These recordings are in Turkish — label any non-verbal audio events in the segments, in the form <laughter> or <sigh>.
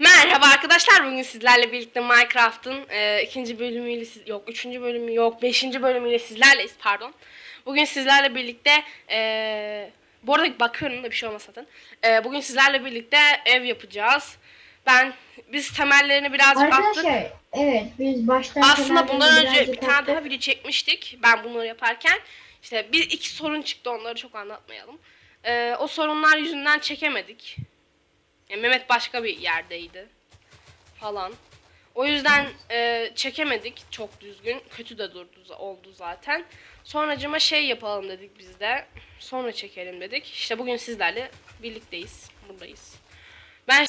Merhaba arkadaşlar. Bugün sizlerle birlikte Minecraft'ın e, ikinci bölümüyle siz- yok, üçüncü bölümü yok, beşinci bölümüyle sizlerleyiz pardon. Bugün sizlerle birlikte e, bu arada bakıyorum da bir şey olmaz zaten. E, bugün sizlerle birlikte ev yapacağız. Ben biz temellerini birazcık attık. Arkadaşlar evet biz baştan Aslında bundan önce bir tane attık. daha video çekmiştik. Ben bunları yaparken işte bir iki sorun çıktı onları çok anlatmayalım. E, o sorunlar yüzünden çekemedik. Yani Mehmet başka bir yerdeydi falan. O yüzden e, çekemedik çok düzgün. Kötü de durdu oldu zaten. Sonracıma şey yapalım dedik biz de. Sonra çekelim dedik. İşte bugün sizlerle birlikteyiz. Buradayız. Ben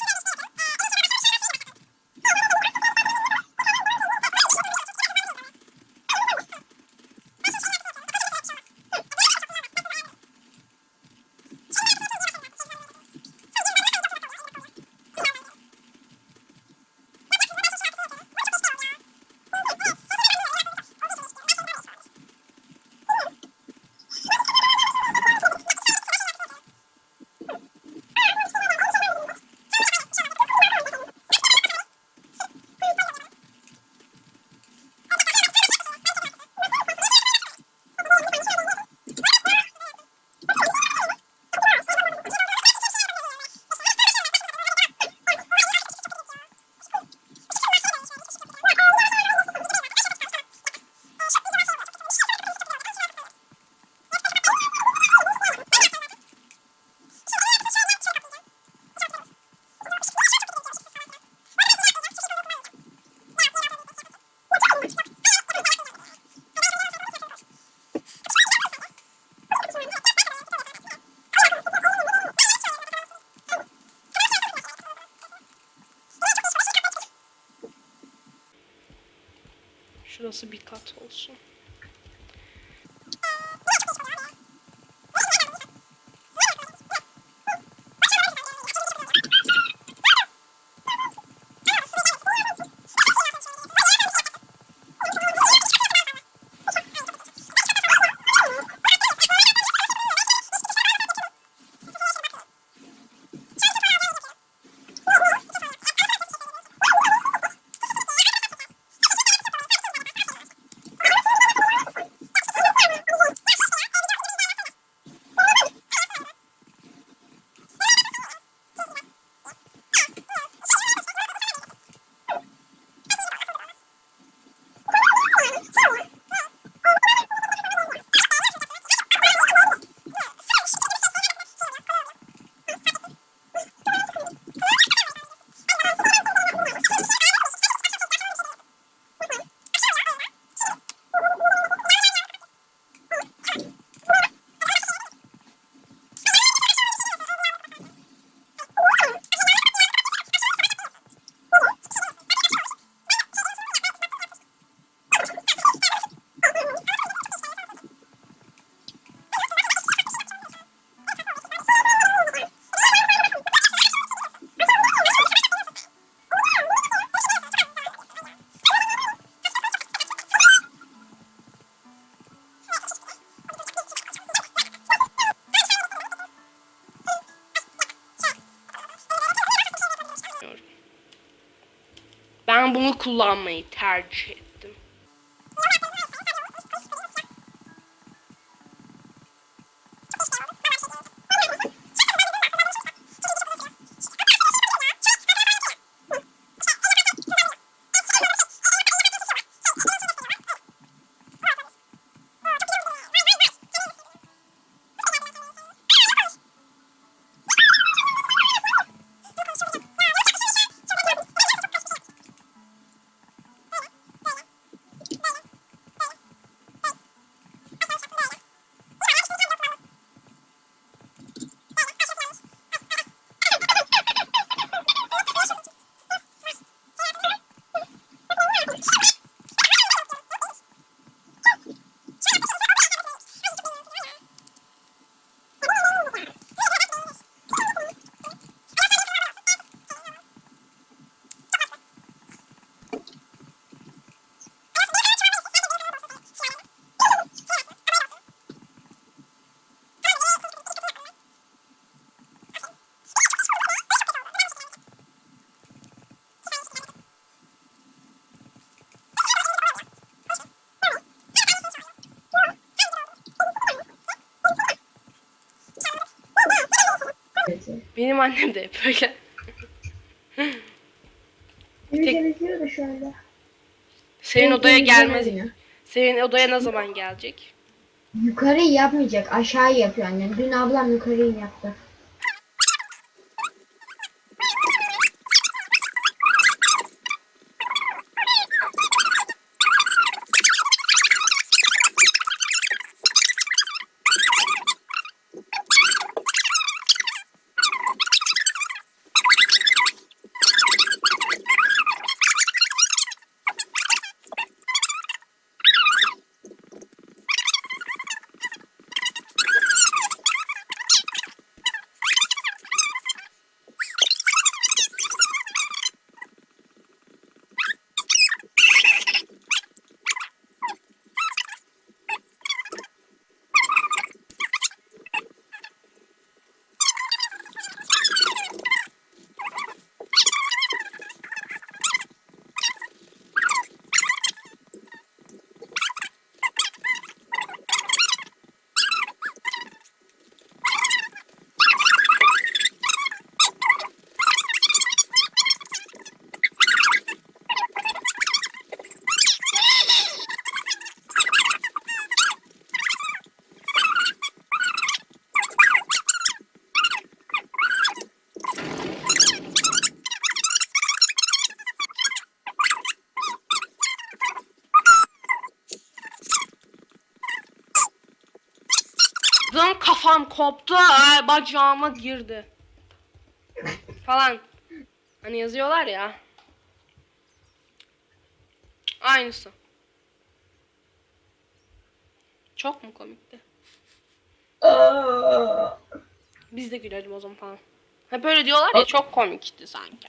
şurası bir kat olsun. Ben bunu kullanmayı tercih ettim. Benim annem de hep böyle. Evi Tek- temizliyor da şu anda. Senin odaya gelmez. Senin odaya ne zaman gelecek? Yukarıyı yapmayacak. Aşağıyı yapıyor annem. Dün ablam yukarıyı yaptı. Kafam koptu. Ay, bacağıma girdi. Falan. Hani yazıyorlar ya. Aynısı. Çok mu komikti? Biz de gülelim o zaman falan. Hep böyle diyorlar ya çok komikti sanki.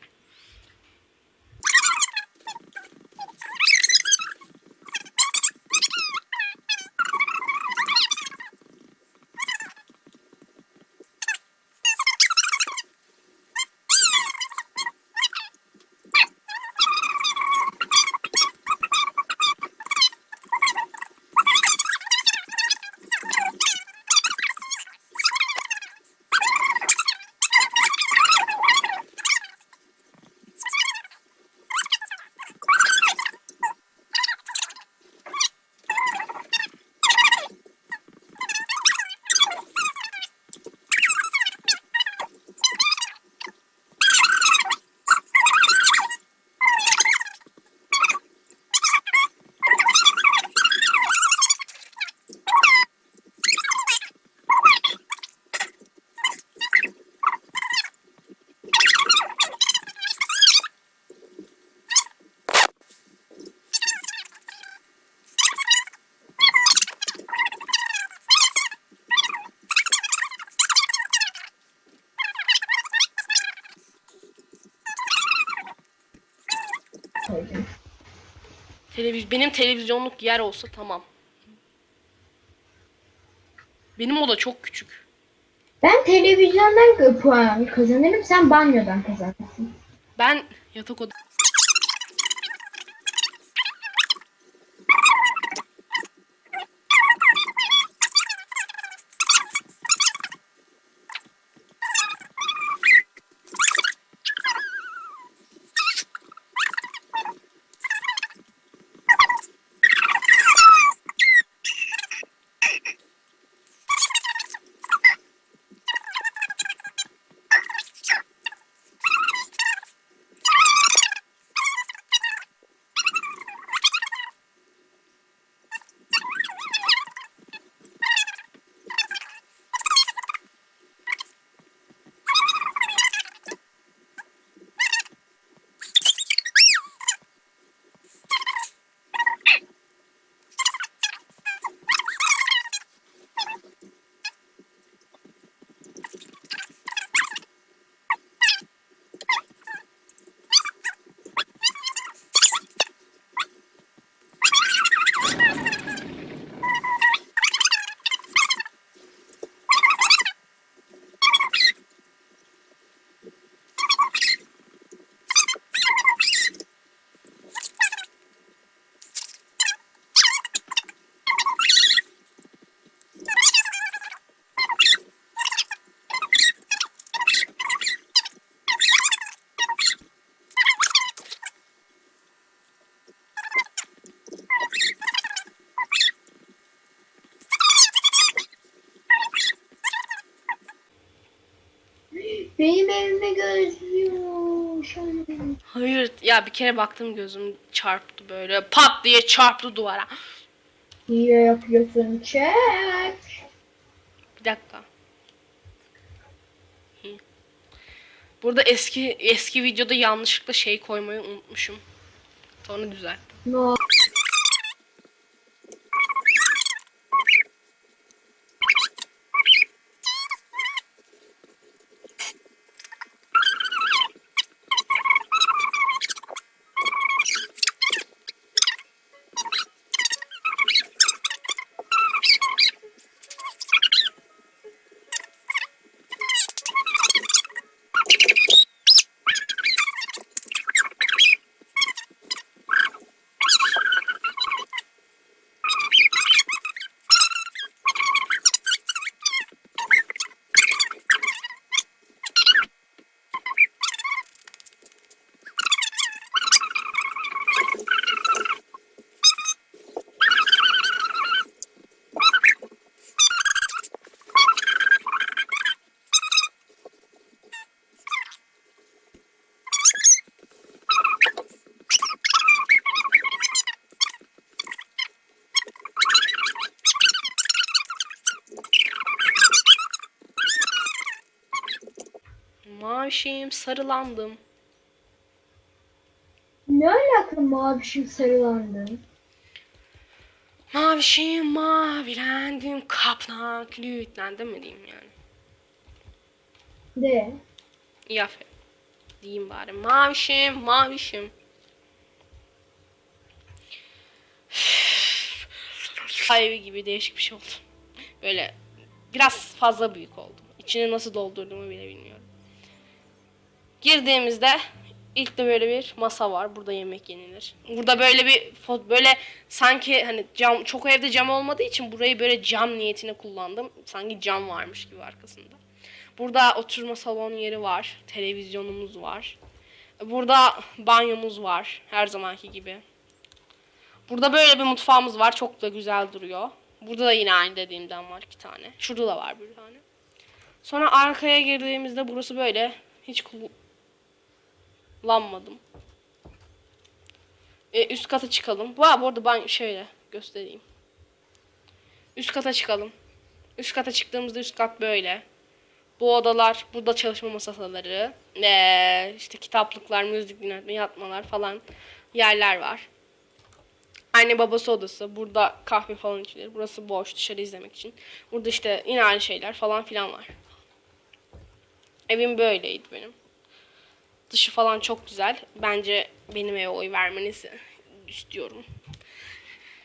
Koydum. Televiz benim televizyonluk yer olsa tamam. Benim oda çok küçük. Ben televizyondan puan kazanırım. Sen banyodan kazanırsın. Ben yatak oda Benim evime gözlüyor. Şöyle. Hayır ya bir kere baktım gözüm çarptı böyle pat diye çarptı duvara. Hile yapıyorsun çek. Bir dakika. Hı. Burada eski eski videoda yanlışlıkla şey koymayı unutmuşum. Sonra düzelttim. No. Mavişim sarılandım. Ne alaka mavişim sarılandın? Mavişim mavilendim kaplan kilitlendim mi diyeyim yani. De. İyi aferin. Diyeyim bari. Mavişim mavişim. Evi gibi değişik bir şey oldu. Böyle biraz fazla büyük oldu. İçini nasıl doldurduğumu bile bilmiyorum. Girdiğimizde ilk de böyle bir masa var. Burada yemek yenilir. Burada böyle bir böyle sanki hani cam çok evde cam olmadığı için burayı böyle cam niyetine kullandım. Sanki cam varmış gibi arkasında. Burada oturma salonu yeri var. Televizyonumuz var. Burada banyomuz var. Her zamanki gibi. Burada böyle bir mutfağımız var. Çok da güzel duruyor. Burada da yine aynı dediğimden var iki tane. Şurada da var bir tane. Sonra arkaya girdiğimizde burası böyle. Hiç kullanmadım. Ee, üst kata çıkalım. Va bu arada ben şöyle göstereyim. Üst kata çıkalım. Üst kata çıktığımızda üst kat böyle. Bu odalar, burada çalışma masaları, ee, işte kitaplıklar, müzik dinletme, yatmalar falan yerler var. Anne babası odası. Burada kahve falan içilir. Burası boş dışarı izlemek için. Burada işte yine aynı şeyler falan filan var. Evim böyleydi benim. Dışı falan çok güzel. Bence benim eve oy vermenizi istiyorum.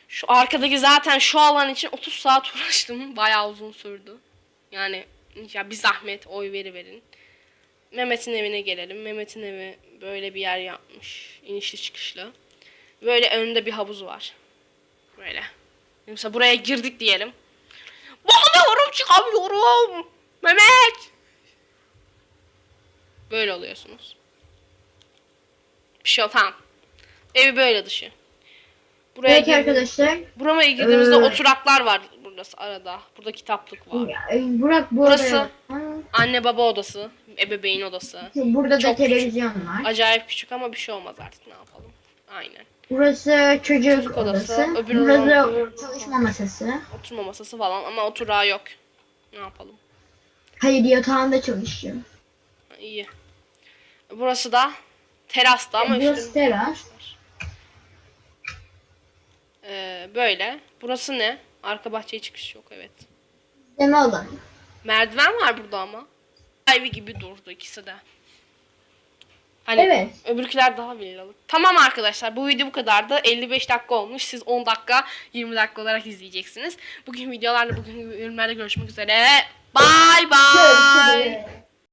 Şu arkadaki zaten şu alan için 30 saat <laughs> uğraştım. Bayağı uzun sürdü. Yani ya bir zahmet oy veri verin. Mehmet'in evine gelelim. Mehmet'in evi böyle bir yer yapmış. İnişli çıkışlı. Böyle önünde bir havuz var. Böyle. Mesela buraya girdik diyelim. Bağlıyorum çıkamıyorum. Mehmet. Böyle oluyorsunuz. Bir şey yok tamam. Evi böyle dışı. Buraya Evet girdik- arkadaşlar. Buraya girdiğimizde Ee, oturaklar var burası arada. Burada kitaplık var. Ya, e, Burak bu Burası- Ha, Anne baba odası, ebeveyn odası. Burada da Çok televizyon var. Acayip küçük ama bir şey olmaz artık ne yapalım. Aynen. Burası çocuk, Çocuk odası, odası. öbürü Burası çalışma masası. Oturma masası falan ama oturağı yok. Ne yapalım? Hayır yatağında çalışıyor. İyi. Burası da terasta ama Burası üstünde- teras. Ee, böyle. Burası ne? Arka bahçeye çıkış yok evet. Deme alanı. Merdiven var burada ama. Evi gibi durdu ikisi de. Hani Evet. öbürküler daha villalı. Tamam arkadaşlar bu video bu kadardı. 55 dakika olmuş. Siz 10 dakika 20 dakika olarak izleyeceksiniz. Bugün videolarla bugün bölümlerde görüşmek üzere. Bye bye. Görüşürüz.